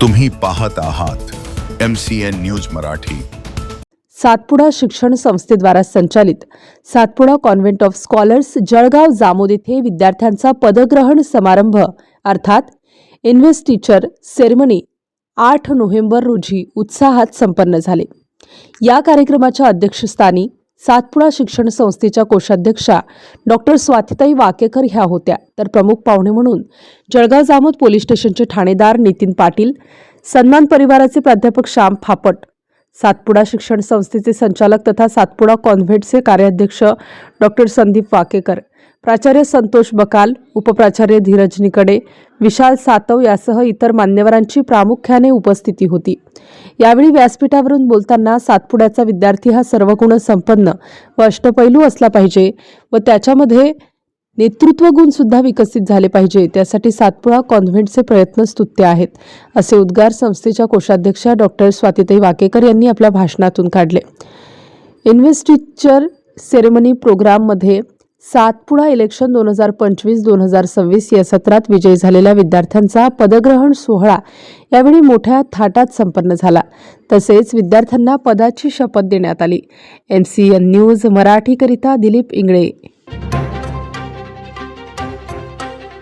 तुम्ही पाहत आहात M C N news Marathi. Satpuda शिक्षण संस्थेद्वारा संचालित Satpuda convent of scholars Jalgaon Jamod येथे विद्यार्थ्यांचा पदग्रहण समारंभ अर्थात इन्व्हेस्टिचर सेरेमनी आठ नोव्हेंबर रोजी उत्साहात संपन्न झाले. या कार्यक्रमाच्या अध्यक्षस्थानी सातपुडा शिक्षण संस्थेच्या कोषाध्यक्षा डॉक्टर स्वातिताई वाकेकर ह्या होत्या. तर प्रमुख पाहुणे म्हणून जळगाव जामोद पोलीस स्टेशनचे ठाणेदार नितीन पाटील सन्मान परिवाराचे प्राध्यापक श्याम फापट सातपुडा शिक्षण संस्थेचे संचालक तथा सातपुडा कॉन्व्हेंटचे कार्याध्यक्ष डॉक्टर संदीप वाकेकर. प्राचार्य संतोष बकाल उपप्राचार्य धीरज निकडे विशाल सातव यासह इतर मान्यवरांची प्रामुख्याने उपस्थिती होती. यावेळी व्यासपीठावरून बोलताना सातपुड्याचा विद्यार्थी हा सर्वगुण संपन्न व अष्टपैलू असला पाहिजे व त्याच्यामध्ये नेतृत्व गुण सुद्धा विकसित झाले पाहिजे त्यासाठी सातपुडा कॉन्व्हेंटचे प्रयत्न स्तुत्य आहेत असे उद्गार संस्थेच्या कोषाध्यक्षा डॉक्टर स्वातीताई वाकेकर यांनी आपल्या भाषणातून काढले. इन्व्हेस्टिचर सेरेमनी प्रोग्राममध्ये सातपुडा इलेक्शन दोन हजार पंचवीस दोन हजार सव्वीस या सत्रात विजयी झालेल्या विद्यार्थ्यांचा पदग्रहण सोहळा यावेळी मोठ्या थाटात संपन्न झाला. तसेच विद्यार्थ्यांना पदाची शपथ देण्यात आली. एम सी एन न्यूज मराठीकरिता दिलीप इंगळे.